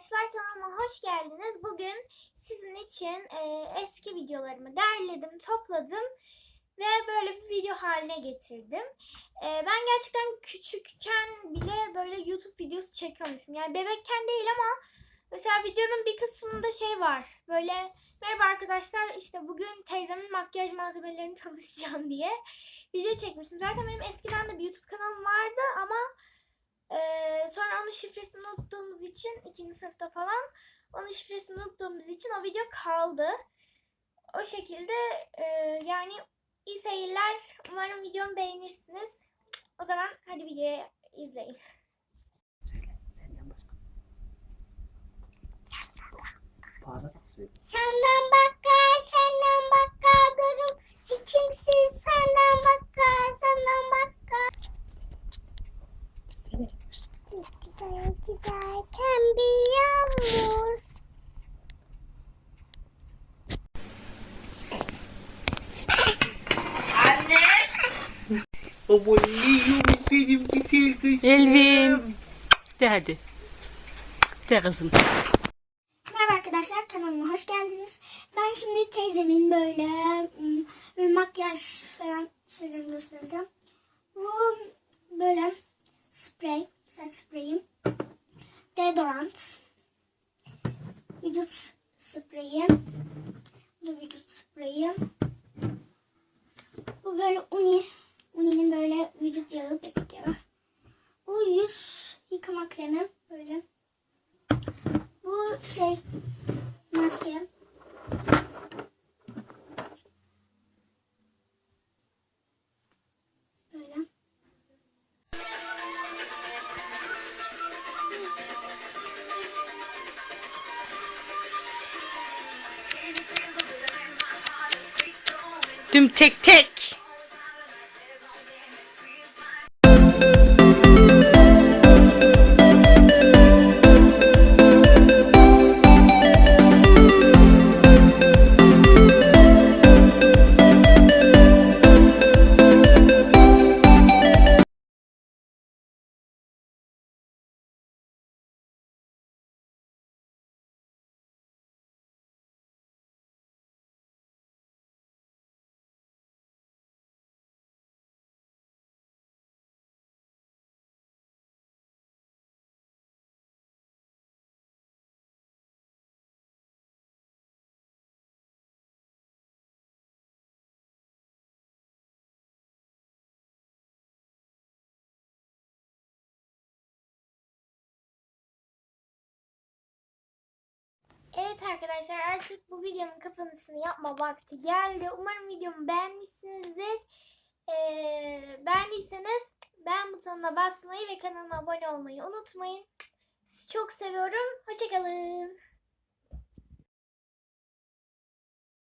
arkadaşlar kanalıma hoş geldiniz. Bugün sizin için e, eski videolarımı derledim, topladım ve böyle bir video haline getirdim. E, ben gerçekten küçükken bile böyle YouTube videosu çekiyormuşum. Yani bebekken değil ama mesela videonun bir kısmında şey var. Böyle merhaba arkadaşlar işte bugün teyzemin makyaj malzemelerini tanışacağım diye video çekmiştim. Zaten benim eskiden de bir YouTube kanalım vardı ama ee, sonra onun şifresini unuttuğumuz için ikinci sınıfta falan onun şifresini unuttuğumuz için o video kaldı. O şekilde e, yani iyi seyirler. Umarım videomu beğenirsiniz. O zaman hadi videoyu izleyin. Söyle, senden başka. Bağırarak söyle. Senden bakka, Amanlıyım benim güzel kızım. Elvin. De hadi. De kızım. Merhaba arkadaşlar kanalıma hoş geldiniz. Ben şimdi teyzemin böyle ım, makyaj falan şeylerini göstereceğim. Bu böyle sprey, saç spreyim. Deodorant. Vücut spreyi. Bu da vücut spreyi. Bu böyle uni. Uni'nin böyle vücut yağı, bebek yağı. Bu yüz yıkama kremi böyle. Bu şey maske. Tüm tek tek. Evet arkadaşlar artık bu videonun kapanışını yapma vakti geldi. Umarım videomu beğenmişsinizdir. Ee, beğendiyseniz beğen butonuna basmayı ve kanalıma abone olmayı unutmayın. Sizi çok seviyorum. Hoşçakalın.